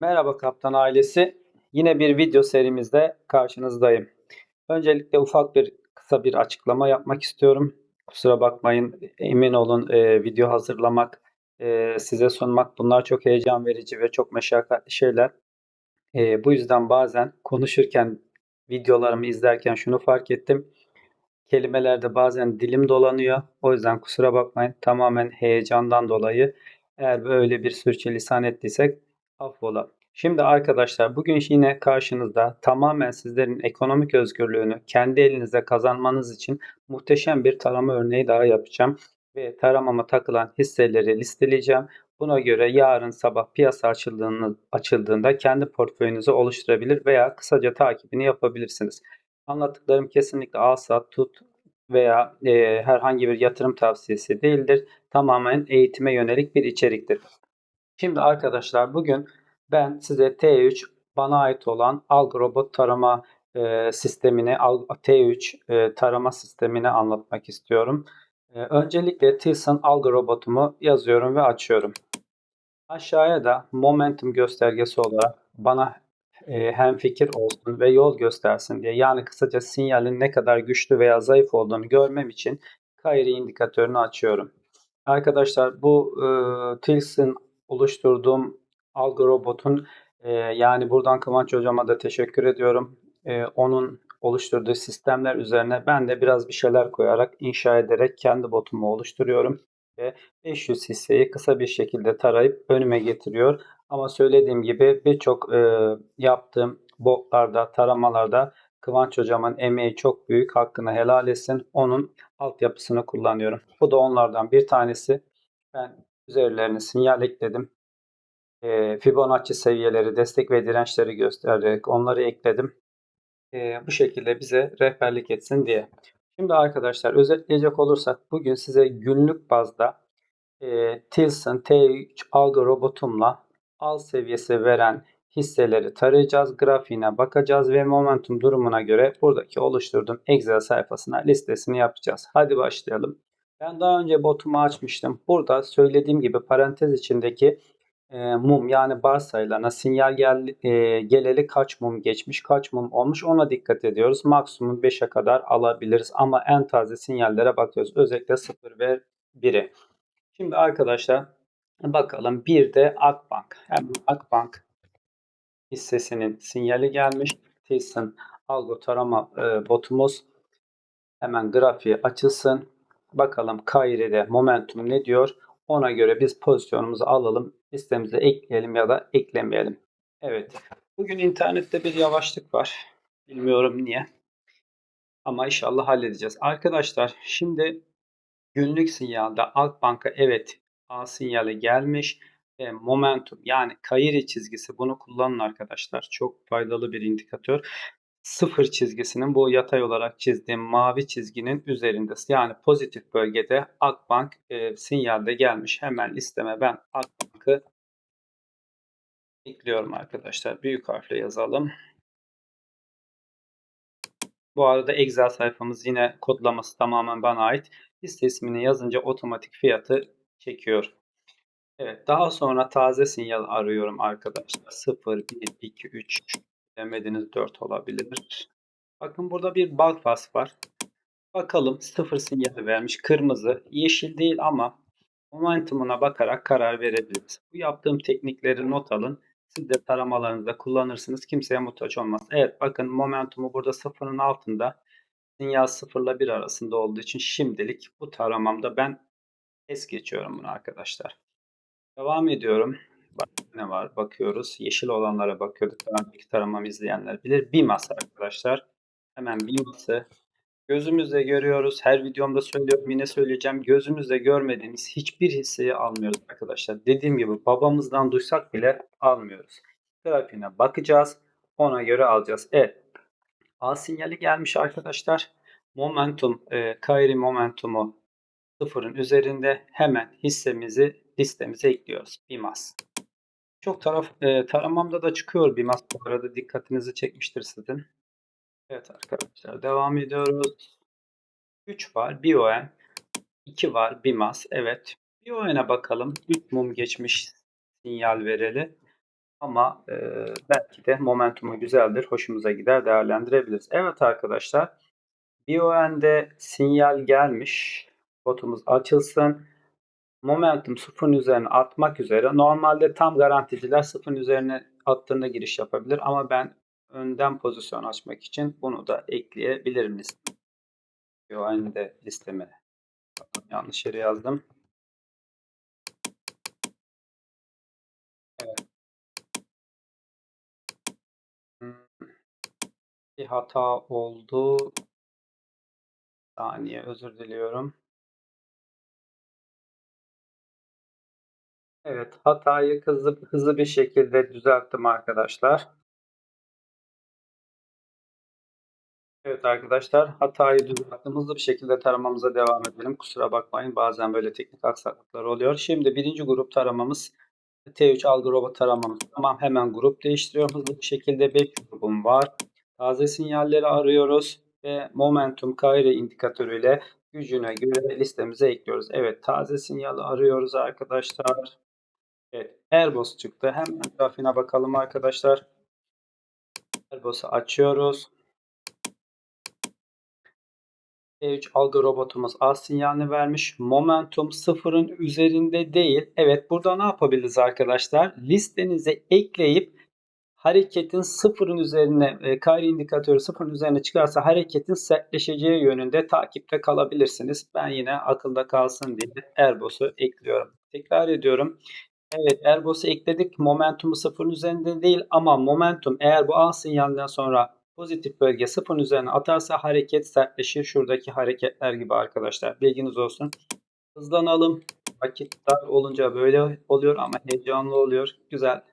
Merhaba Kaptan ailesi. Yine bir video serimizde karşınızdayım. Öncelikle ufak bir kısa bir açıklama yapmak istiyorum. Kusura bakmayın. Emin olun e, video hazırlamak, e, size sunmak bunlar çok heyecan verici ve çok meşakkatli şeyler. E, bu yüzden bazen konuşurken, videolarımı izlerken şunu fark ettim. Kelimelerde bazen dilim dolanıyor. O yüzden kusura bakmayın. Tamamen heyecandan dolayı. Eğer böyle bir sürçülisan ettiysek affola. Şimdi arkadaşlar bugün yine karşınızda tamamen sizlerin ekonomik özgürlüğünü kendi elinize kazanmanız için muhteşem bir tarama örneği daha yapacağım. Ve taramama takılan hisseleri listeleyeceğim. Buna göre yarın sabah piyasa açıldığında, kendi portföyünüzü oluşturabilir veya kısaca takibini yapabilirsiniz. Anlattıklarım kesinlikle al tut veya e, herhangi bir yatırım tavsiyesi değildir. Tamamen eğitime yönelik bir içeriktir. Şimdi arkadaşlar bugün ben size T3 bana ait olan Alg robot tarama e, sistemini T3 e, tarama sistemini anlatmak istiyorum. E, öncelikle Tilson Alg robotumu yazıyorum ve açıyorum. Aşağıya da momentum göstergesi olarak bana e, hem fikir olsun ve yol göstersin diye yani kısaca sinyalin ne kadar güçlü veya zayıf olduğunu görmem için Kairi indikatörünü açıyorum. Arkadaşlar bu e, Tilson oluşturduğum algı robotun e, yani buradan Kıvanç hocama da teşekkür ediyorum. E, onun oluşturduğu sistemler üzerine ben de biraz bir şeyler koyarak inşa ederek kendi botumu oluşturuyorum ve 500 hisseyi kısa bir şekilde tarayıp önüme getiriyor. Ama söylediğim gibi birçok e, yaptığım botlarda, taramalarda Kıvanç hocamın emeği çok büyük. Hakkını helal etsin. Onun altyapısını kullanıyorum. Bu da onlardan bir tanesi. Ben üzerlerine sinyal ekledim. E, Fibonacci seviyeleri, destek ve dirençleri göstererek onları ekledim. E, bu şekilde bize rehberlik etsin diye. Şimdi arkadaşlar özetleyecek olursak bugün size günlük bazda e, Tilson T3 algı robotumla al seviyesi veren hisseleri tarayacağız. Grafiğine bakacağız ve momentum durumuna göre buradaki oluşturduğum Excel sayfasına listesini yapacağız. Hadi başlayalım. Ben daha önce botumu açmıştım. Burada söylediğim gibi parantez içindeki e, mum yani bar sayılarına sinyal gel, e, geleli kaç mum geçmiş, kaç mum olmuş ona dikkat ediyoruz. Maksimum 5'e kadar alabiliriz ama en taze sinyallere bakıyoruz. Özellikle 0 ve 1'i. Şimdi arkadaşlar bakalım bir de Akbank. Hem Akbank hissesinin sinyali gelmiş. Tilson algo tarama e, botumuz hemen grafiği açılsın. Bakalım Kaire'de momentum ne diyor? Ona göre biz pozisyonumuzu alalım. Listemize ekleyelim ya da eklemeyelim. Evet. Bugün internette bir yavaşlık var. Bilmiyorum niye. Ama inşallah halledeceğiz. Arkadaşlar şimdi günlük sinyalde Akbank'a evet A sinyali gelmiş. E, momentum yani Kairi çizgisi bunu kullanın arkadaşlar. Çok faydalı bir indikatör. Sıfır çizgisinin bu yatay olarak çizdiğim mavi çizginin üzerinde yani pozitif bölgede Akbank e, sinyalde gelmiş. Hemen listeme ben Akbank'ı ekliyorum arkadaşlar. Büyük harfle yazalım. Bu arada Excel sayfamız yine kodlaması tamamen bana ait. Liste ismini yazınca otomatik fiyatı çekiyor. Evet daha sonra taze sinyal arıyorum arkadaşlar. 0, 1, 2, 3 demediniz 4 olabilir. Bakın burada bir Balfas var. Bakalım 0 sinyali vermiş. Kırmızı. Yeşil değil ama momentumuna bakarak karar verebiliriz. Bu yaptığım teknikleri not alın. Siz de taramalarınızda kullanırsınız. Kimseye muhtaç olmaz. Evet bakın momentumu burada sıfırın altında. Sinyal 0 ile 1 arasında olduğu için şimdilik bu taramamda ben es geçiyorum bunu arkadaşlar. Devam ediyorum. Ne var? Bakıyoruz. Yeşil olanlara bakıyorduk. Daha önceki taramamı izleyenler bilir. BİMAS arkadaşlar. Hemen BİMAS'ı gözümüzle görüyoruz. Her videomda söylüyorum. Yine söyleyeceğim. Gözümüzle görmediğimiz hiçbir hisseyi almıyoruz arkadaşlar. Dediğim gibi babamızdan duysak bile almıyoruz. Grafiğine bakacağız. Ona göre alacağız. Evet. A sinyali gelmiş arkadaşlar. Momentum, e, Kairi momentumu sıfırın üzerinde hemen hissemizi listemize ekliyoruz. BIMAS. Çok taraf e, taramamda da çıkıyor BIMAS bu arada dikkatinizi çekmiştir sizin. Evet arkadaşlar devam ediyoruz. 3 var BION. 2 var BIMAS. Evet. BION'e bakalım. 3 mum geçmiş sinyal vereli. Ama e, belki de momentumu güzeldir, hoşumuza gider, değerlendirebiliriz. Evet arkadaşlar, BON'de sinyal gelmiş. Botumuz açılsın. Momentum sıfırın üzerine atmak üzere. Normalde tam garanticiler sıfırın üzerine attığında giriş yapabilir ama ben önden pozisyon açmak için bunu da ekleyebilirim listeme. BON'de listeme yanlış yere yazdım. Evet. Hmm. Bir hata oldu. Saniye özür diliyorum. Evet, hatayı hızlı, hızlı bir şekilde düzelttim arkadaşlar. Evet arkadaşlar, hatayı düzelttim. Hızlı bir şekilde taramamıza devam edelim. Kusura bakmayın, bazen böyle teknik aksaklıklar oluyor. Şimdi birinci grup taramamız T3 algı robot taramamız. Tamam, hemen grup değiştiriyorum. Hızlı bir şekilde 5 grubum var. Taze sinyalleri arıyoruz ve momentum kayre indikatörüyle gücüne göre listemize ekliyoruz. Evet, taze sinyali arıyoruz arkadaşlar. Evet, Airbus çıktı. Hemen grafiğine bakalım arkadaşlar. Airbus'u açıyoruz. T3 algı robotumuz az sinyalini vermiş. Momentum sıfırın üzerinde değil. Evet burada ne yapabiliriz arkadaşlar? Listenize ekleyip hareketin sıfırın üzerine e, kayri indikatörü sıfırın üzerine çıkarsa hareketin sertleşeceği yönünde takipte kalabilirsiniz. Ben yine akılda kalsın diye Airbus'u ekliyorum. Tekrar ediyorum. Evet Airbus'u ekledik. Momentumu sıfırın üzerinde değil ama momentum eğer bu A sinyalinden sonra pozitif bölge sıfırın üzerine atarsa hareket sertleşir. Şuradaki hareketler gibi arkadaşlar. Bilginiz olsun. Hızlanalım. Vakit dar olunca böyle oluyor ama heyecanlı oluyor. Güzel.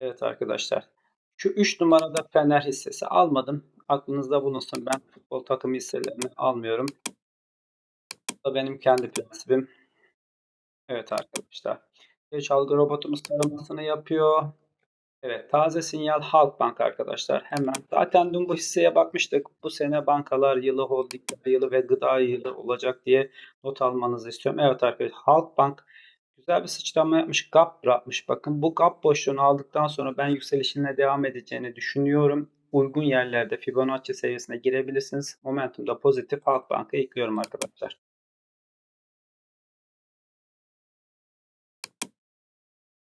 Evet arkadaşlar. Şu 3 numarada Fener hissesi almadım. Aklınızda bulunsun. Ben futbol takımı hisselerini almıyorum. Bu da benim kendi prensibim. Evet arkadaşlar. Çalgı robotumuz taramasını yapıyor. Evet taze sinyal Halkbank arkadaşlar. Hemen zaten dün bu hisseye bakmıştık. Bu sene bankalar yılı, holding yılı ve gıda yılı olacak diye not almanızı istiyorum. Evet arkadaşlar Halkbank güzel bir sıçrama yapmış. Gap bırakmış. Bakın bu gap boşluğunu aldıktan sonra ben yükselişine devam edeceğini düşünüyorum. Uygun yerlerde Fibonacci seviyesine girebilirsiniz. Momentumda pozitif Halkbank'ı ekliyorum arkadaşlar.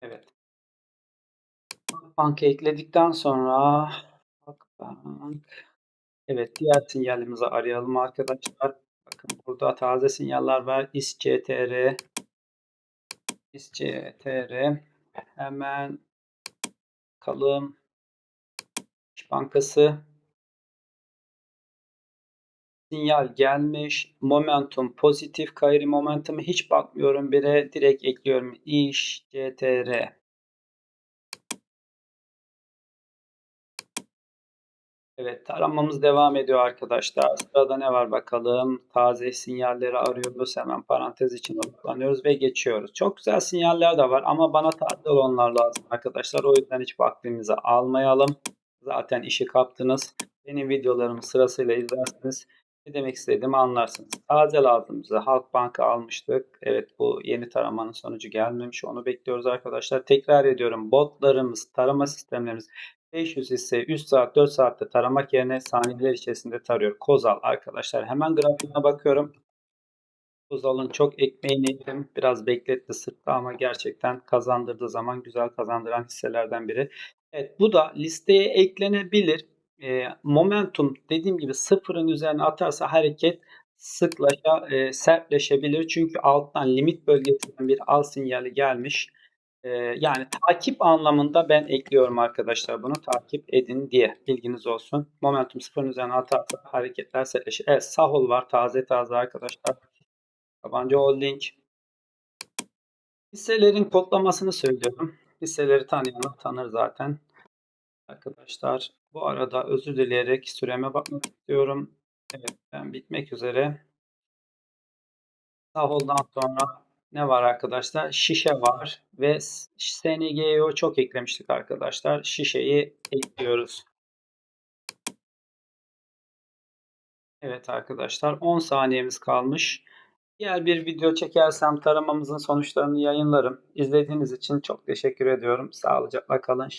Evet. Akbank'ı ekledikten sonra Akbank Evet diğer sinyalimizi arayalım arkadaşlar. Bakın burada taze sinyaller var. İSCTR İSCTR hemen bakalım İş Bankası sinyal gelmiş. Momentum pozitif. Kayri momentumu hiç bakmıyorum bile. Direkt ekliyorum. İş CTR. Evet taramamız devam ediyor arkadaşlar. Sırada ne var bakalım. Taze sinyalleri arıyoruz. Hemen parantez için odaklanıyoruz ve geçiyoruz. Çok güzel sinyaller de var ama bana taze olanlar lazım arkadaşlar. O yüzden hiç vaktimizi almayalım. Zaten işi kaptınız. Benim videolarımı sırasıyla izlersiniz. Ne demek istediğimi anlarsınız. Taze lazım bize. Halkbank'ı almıştık. Evet bu yeni taramanın sonucu gelmemiş. Onu bekliyoruz arkadaşlar. Tekrar ediyorum. Botlarımız, tarama sistemlerimiz 500 ise 3 saat 4 saatte taramak yerine saniyeler içerisinde tarıyor. Kozal arkadaşlar. Hemen grafiğine bakıyorum. Kozal'ın çok ekmeğini yedim. Biraz bekletti sırtta ama gerçekten kazandırdığı zaman güzel kazandıran hisselerden biri. Evet bu da listeye eklenebilir. E, momentum dediğim gibi sıfırın üzerine atarsa hareket sıklaşa e, sertleşebilir. Çünkü alttan limit bölgesinden bir al sinyali gelmiş. E, yani takip anlamında ben ekliyorum arkadaşlar bunu takip edin diye bilginiz olsun. Momentum sıfırın üzerine atarsa hareketler sertleşir. Evet Sahol var taze taze arkadaşlar. Yabancı Holding. Hisselerin kodlamasını söylüyorum. Hisseleri tanıyanlar tanır zaten. Arkadaşlar bu arada özür dileyerek süreme bakmak istiyorum. Evet ben bitmek üzere. Sahol'dan sonra ne var arkadaşlar? Şişe var ve SNG'yi çok eklemiştik arkadaşlar. Şişeyi ekliyoruz. Evet arkadaşlar 10 saniyemiz kalmış. Diğer bir video çekersem taramamızın sonuçlarını yayınlarım. İzlediğiniz için çok teşekkür ediyorum. Sağlıcakla kalın.